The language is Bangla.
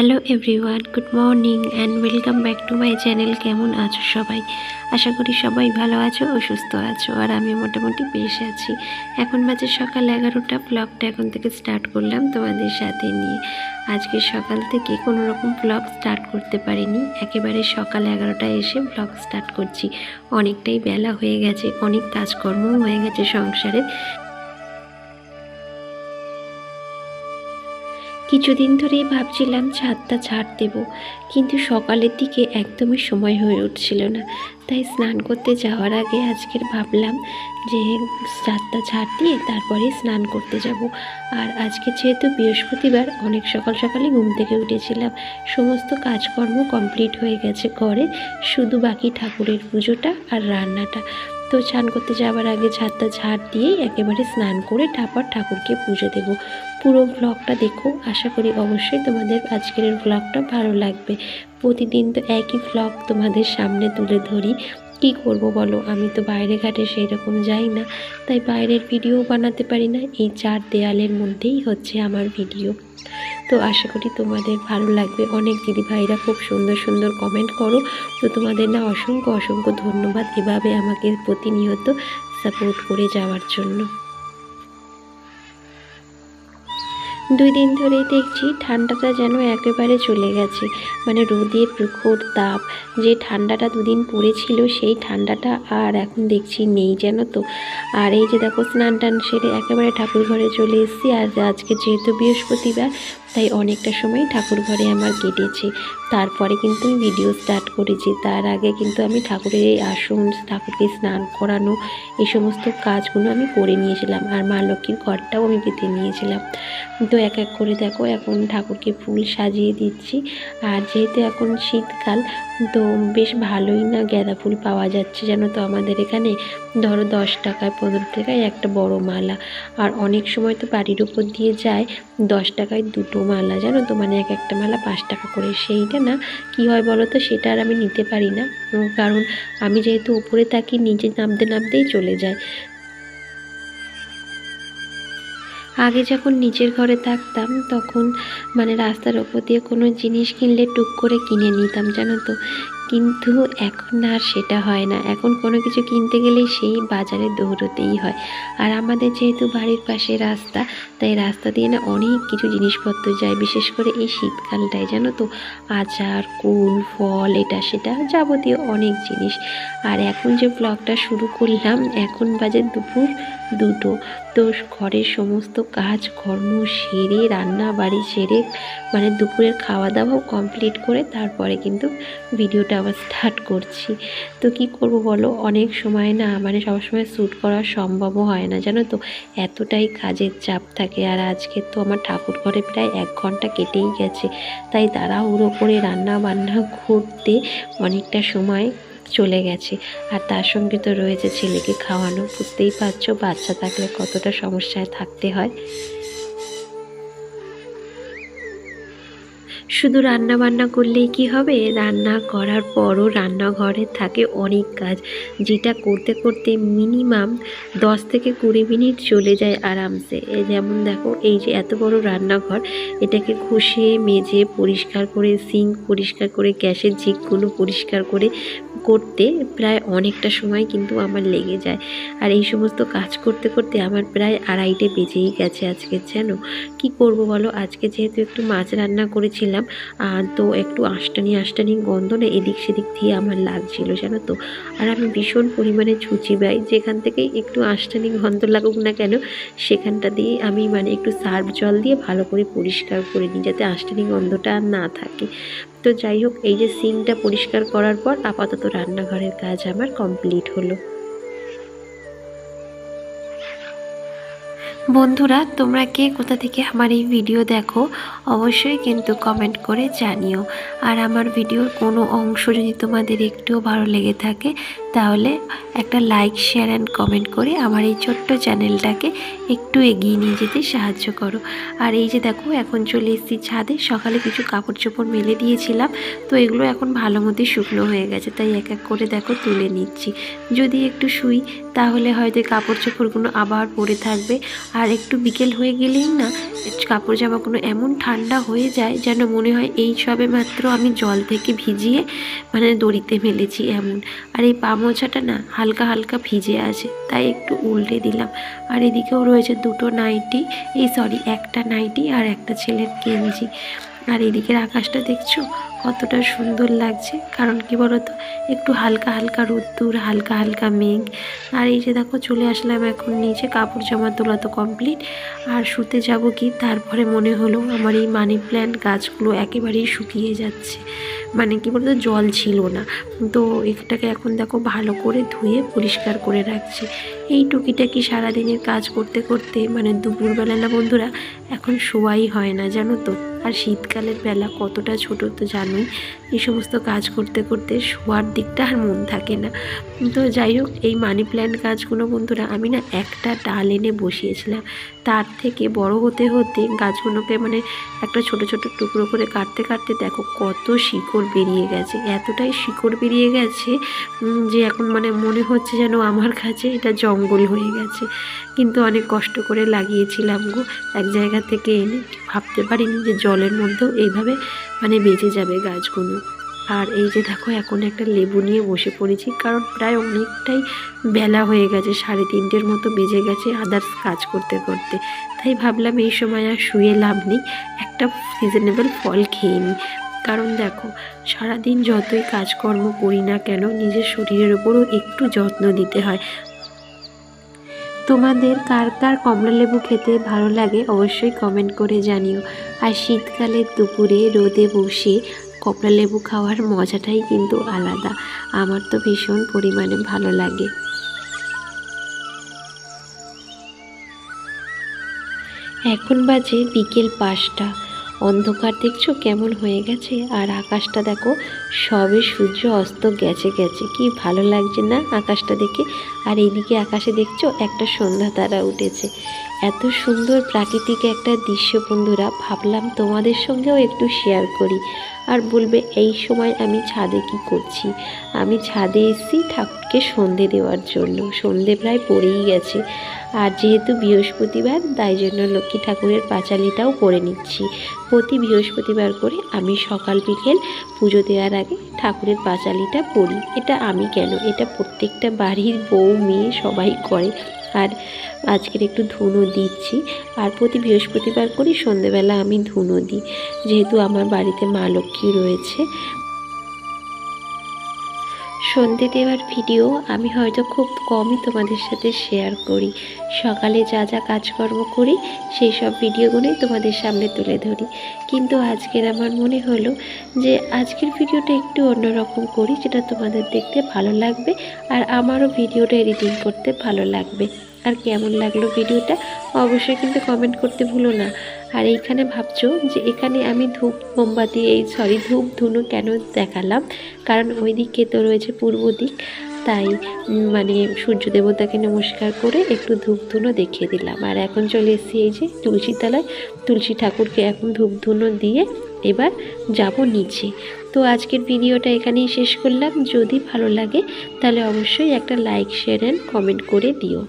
Hello everyone, good morning and welcome back to my channel. কেমন আছো সবাই? আশা করি সবাই ভালো আছো ও সুস্থ আছো, আর আমি মোটামুটি বেশ আছি। এখন বাজে সকাল এগারোটা ব্লগটা এখন থেকে স্টার্ট করলাম তোমাদের সাথে নিয়ে। আজকে সকাল থেকে কোনো রকম ব্লগ স্টার্ট করতে পারিনি। একেবারে সকাল এগারোটায় এসে ব্লগ স্টার্ট করছি। অনেকটাই বেলা হয়ে গেছে, অনেক কাজকর্মও হয়ে গেছে সংসারে। কিছুদিন ধরেই ভাবছিলাম ছাদটা ছাড় দেব, কিন্তু সকালের দিকে একদমই সময় হয়ে উঠছিল না। তাই স্নান করতে যাওয়ার আগে আজকের ভাবলাম যে ছাদটা ছাড় দিয়ে তারপরে স্নান করতে যাব। আর আজকে যেহেতু বৃহস্পতিবার, অনেক সকাল সকালে ঘুম থেকে উঠেছিলাম। সমস্ত কাজকর্ম কমপ্লিট হয়ে গেছে ঘরে, শুধু বাকি ঠাকুরের পুজোটা আর রান্নাটা। তো স্নান করতে যাওয়ার আগে ছাদটা ঝাড় দিয়েই একেবারে স্নান করে তারপর ঠাকুরকে পুজো দেব। পুরো ব্লগটা দেখো, আশা করি অবশ্যই তোমাদের আজকের ব্লগটা ভালো লাগবে। প্রতিদিন তো একই ব্লগ তোমাদের সামনে তুলে ধরি। কি করব বলো? আমি তো বাইরে ঘাটে সেই রকম যাই না, তাই বাইরের ভিডিও বানাতে পারি না। এই চার দেয়ালের মধ্যেই হচ্ছে আমার ভিডিও তো আশা করি তোমাদের ভালো লাগবে। অনেক দিদি ভাইরা খুব সুন্দর সুন্দর কমেন্ট করো। তো তোমাদের না অসংখ্য অসংখ্য ধন্যবাদ এভাবে আমাকে প্রতিনিয়ত সাপোর্ট করে যাওয়ার জন্য। দুই দিন ধরেই দেখছি ঠান্ডাটা যেন একেবারে চলে গেছে। মানে রোদের প্রখর তাপ, যে ঠান্ডাটা দুদিন পড়েছিল, সেই ঠান্ডাটা আর এখন দেখছি নেই যেন তো। আর এই যে দেখো স্নান টান সেরে একেবারে ঠাকুর ঘরে চলে এসেছি। আর আজকে যেহেতু বৃহস্পতিবার তাই অনেকটা সময় ঠাকুর ঘরে আমার কেটেছে। তারপরে কিন্তু আমি ভিডিও স্টার্ট করেছি। তার আগে কিন্তু আমি ঠাকুরের এই আসন, ঠাকুরকে স্নান করানো, এই সমস্ত কাজগুলো আমি করে নিয়েছিলাম। আর মা লক্ষ্মীর ঘরটাও আমি পেতে নিয়েছিলাম। তো এক এক করে দেখো, এখন ঠাকুরকে ফুল সাজিয়ে দিচ্ছি। আর যেহেতু এখন শীতকাল, তো বেশ ভালোই না গাঁদা ফুল পাওয়া যাচ্ছে জানো তো? আমাদের এখানে ধরো দশ টাকায়, পনেরো টাকায় একটা বড় মালা। আর অনেক সময় তো বাড়ির উপর দিয়ে যায়, দশ টাকায় দুটো মালা, জানো তো? মানে এক একটা মালা পাঁচ টাকা করে। সেইটা না, কি হয় বলো তো? সেটা আর আমি নিতে পারি না। কারণ আমি যেহেতু উপরে থাকি, নিচে নামতে নামতেই চলে যায় আগে যখন নিজের ঘরে থাকতাম, তখন মানে রাস্তার ওপর দিয়ে কোনো জিনিস কিনলে টুক করে কিনে নিতাম, জানো তো? কিন্তু এখন আর সেটা হয় না। এখন কোনো কিছু কিনতে গেলেই সেই বাজারে দৌড়তেই হয়। আর আমাদের যেহেতু বাড়ির পাশে রাস্তা, তাই রাস্তা দিয়ে না অনেক কিছু জিনিসপত্র যায়। বিশেষ করে এই শীতকালটায়, জানো তো? আচার, কুল, ফল, এটা সেটা যাবতীয় অনেক জিনিস। আর এখন যে ব্লগটা শুরু করলাম, এখন বাজে দুপুর দুটো। তো ঘরের সমস্ত কাজ কর্ম সেরে, রান্না বাড়ি সেরে মানে দুপুরের খাওয়া দাওয়াও কমপ্লিট করে তারপরে কিন্তু ভিডিওটা আবার স্টার্ট করছি। তো কি করব বলো? অনেক সময় না মানে সবসময় শ্যুট করা সম্ভবও হয় না, জানো তো? এতটাই কাজের চাপ থাকে আর আজকে তো আমার ঠাকুর ঘরে প্রায় এক ঘণ্টা কেটেই গেছে। তাই তারা তাড়াহুড়ো করে রান্না বান্না করতে অনেকটা সময় চলে গেছে। আর তার সঙ্গে তো রয়েছে ছেলেকে খাওয়ানো। বুঝতেই পারছ, বাচ্চা থাকলে কতটা সমস্যায় থাকতে হয়। শুধু রান্না বান্না করলেই কি হবে? রান্না করার পরও রান্নাঘরে থাকে অনেক কাজ, যেটা করতে করতে মিনিমাম দশ থেকে কুড়ি মিনিট চলে যায় আরামসে। যেমন দেখো, এই যে এত বড় রান্নাঘর, এটাকে ঘষে, মেজে, পরিষ্কার করে সিঙ্ক পরিষ্কার করে, গ্যাসের ঝিকগুলো পরিষ্কার করে করতে প্রায় অনেকটা সময় কিন্তু আমার লেগে যায়। আর এই সমস্ত কাজ করতে করতে আমার প্রায় আড়াইটে বেজেই গেছে আজকে যেন কি করব বলো? আজকে যেহেতু একটু মাছ রান্না করেছিলাম আর তো একটু আষ্টানি আষ্টানি গন্ধ না এদিক সেদিক দিয়ে আমার লাগছিল, জানো তো। আর আমি ভীষণ পরিমাণে ছুচি পাই যেখান থেকে একটু আষ্টানি গন্ধ লাগুক না কেন, সেখানটা দিয়ে আমি মানে একটু সার্ফ জল দিয়ে ভালো করে পরিষ্কার করে নিই, যাতে আষ্টানি গন্ধটা না থাকে। তো যাই হোক, এই যে সিঙ্কটা পরিষ্কার করার পর আপাতত রান্নাঘরের কাজ আমার কমপ্লিট হলো। বন্ধুরা, তোমরা কে কোথা থেকে আমার এই ভিডিও দেখো, অবশ্যই কিন্তু কমেন্ট করে জানিও। আর আমার ভিডিওর কোনো অংশ যদি তোমাদের একটুও ভালো লেগে থাকে, তাহলে একটা লাইক শেয়ার অ্যান্ড কমেন্ট করে আমার এই ছোট্ট চ্যানেলটাকে একটু এগিয়ে নিয়ে যেতে সাহায্য করো। আর এই যে দেখো, এখন চলে এসেছি ছাদে। সকালে কিছু কাপড় চোপড় মেলে দিয়েছিলাম, তো এগুলো এখন ভালো মতোই শুকনো হয়ে গেছে, তাই এক এক করে দেখো তুলে নিচ্ছি। যদি একটু শুই, তাহলে হয়তো কাপড় চোপড়গুলো আবার পরে থাকবে। আর একটু বিকেল হয়ে গেলেই না কাপড় জামাগুলো এমন ঠান্ডা হয়ে যায় যেন মনে হয় এই সবে মাত্র আমি জল থেকে ভিজিয়ে মানে দড়িতে ফেলেছি এমন। আর এই পা মোছাটা না হালকা হালকা ভিজে আছে, তাই একটু উল্টে দিলাম। আর এদিকেও রয়েছে দুটো নাইটি, এই সরি একটা নাইটি আর একটা ছেলের গেঞ্জি। আর এদিকের আকাশটা দেখছ? কতটা সুন্দর লাগছে। কারণ কি বলতো? একটু হালকা হালকা রোদ্দুর, হালকা হালকা মেঘ। আর এই যে দেখো, চলে আসলাম এখন নিচে কাপড় জামা তোলা তো কমপ্লিট আর শুতে যাব কি? তারপরে মনে হলো আমার এই মানি প্ল্যান্ট গাছগুলো একেবারেই শুকিয়ে যাচ্ছে। মানে কি বলতো? জল ছিল না। তো এটাকে এখন দেখো ভালো করে ধুয়ে পরিষ্কার করে রাখছি। এই টুকিটাকি সারাদিনের কাজ করতে করতে মানে দুপুরবেলা না বন্ধুরা, এখন শোয়াই হয় না, জানো তো? আর শীতকালের বেলা কতটা ছোট তো জানোই, এই সমস্ত কাজ করতে করতে শোয়ার দিকটা আর মন থাকে না। তো যাই হোক, এই মানি প্ল্যান্ট গাছগুলো বন্ধুরা, আমি না একটা ডাল এনে বসিয়েছিলাম। তার থেকে বড় হতে হতে গাছগুলোকে মানে একটা ছোট ছোট টুকরো করে কাটতে কাটতে দেখো কত শিকড় বেরিয়ে গেছে। এতটাই শিকড় বেরিয়ে গেছে যে এখন মানে মনে হচ্ছে যেন আমার কাছে এটা জঙ্গল হয়ে গেছে। কিন্তু অনেক কষ্ট করে লাগিয়েছিলাম গো, এক জায়গা থেকে এনে, ভাবতে পারিনি যে জলের মধ্যেও এইভাবে মানে বেঁচে যাবে গাছগুলো। আর এই যে দেখো, এখন একটা লেবু নিয়ে বসে পড়েছি, কারণ প্রায় অনেকটাই বেলা হয়ে গেছে, সাড়ে তিনটের মতো বেজে গেছে আদার্স কাজ করতে করতে। তাই ভাবলাম এই সময় আর শুয়ে লাভ নেই, একটা সিজনেবল ফল খেয়ে নিই। কারণ দেখো, সারাদিন যতই কাজকর্ম করি না কেন, নিজের শরীরের ওপরও একটু যত্ন দিতে হয়। তোমাদের কার কার কমলা লেবু খেতে ভালো লাগে অবশ্যই কমেন্ট করে জানিও। আর শীতকালের দুপুরে রোদে বসে কমলা লেবু খাওয়ার মজাটাই কিন্তু আলাদা। আমার তো ভীষণ পরিমাণে ভালো লাগে। এখন বাজে বিকেল পাঁচটা। অন্ধকার দেখছ? কেমন হয়ে গেছে? আর আকাশটা দেখো, সবে সূর্য অস্ত গেছে গেছে। কি ভালো লাগছে না আকাশটা দেখে? আর এইদিকে আকাশে দেখছ, একটা সন্ধ্যা তারা উঠেছে। এত সুন্দর প্রাকৃতিক একটা দৃশ্য বন্ধুরা, ভাবলাম তোমাদের সঙ্গেও একটু শেয়ার করি। আর বলবে, এই সময় আমি ছাদে কি করছি? আমি ছাদে এসেছি ঠাকুরকে সন্ধে দেওয়ার জন্য। সন্ধে প্রায় পড়েই গেছে। আর যেহেতু বৃহস্পতিবার, তাই জন্য লক্ষ্মী ঠাকুরের পাঁচালিটাও করে নিচ্ছি। প্রতি বৃহস্পতিবার করে আমি সকাল বিকেল পুজো দেওয়ার আগে ঠাকুরের পাঁচালিটা পড়ি। এটা আমি কেন? এটা প্রত্যেকটা বাড়ির বউ, মেয়ে সবাই করে। আর আজকের একটু ধুনো দিচ্ছি। আর প্রতি বৃহস্পতিবার করি, সন্ধেবেলা আমি ধুনো দিই। যেহেতু আমার বাড়িতে মা লক্ষ্মী রয়েছে সন্ধে দেওয়ার ভিডিও আমি হয়তো খুব কমই তোমাদের সাথে শেয়ার করি। সকালে যা যা কাজকর্ম করি, সেই সব ভিডিওগুলোই তোমাদের সামনে তুলে ধরি। কিন্তু আজকের আমার মনে হলো যে, আজকের ভিডিওটা একটু অন্যরকম করি, যেটা তোমাদের দেখতে ভালো লাগবে আর আমারও ভিডিওটা এডিটিং করতে ভালো লাগবে। আর কেমন লাগল ভিডিওটা অবশ্যই কিন্তু কমেন্ট করতে ভুলো না। আর এইখানে ভাবছ যে এখানে আমি ধূপ মোমবাতি এই সরি ধূপ ধুনো কেন দেখালাম? কারণ ওই দিকে তো রয়েছে পূর্ব দিক, তাই মানে সূর্য দেবতাকে নমস্কার করে একটু ধূপ ধুনো দেখিয়ে দিলাম। আর এখন চলে এসেছি এই যে তুলসী তলায় তুলসী ঠাকুরকে এখন ধূপ ধুনো দিয়ে এবার যাব নিচে। তো আজকের ভিডিওটা এখানেই শেষ করলাম। যদি ভালো লাগে তাহলে অবশ্যই একটা লাইক শেয়ার অ্যান্ড কমেন্ট করে দিও।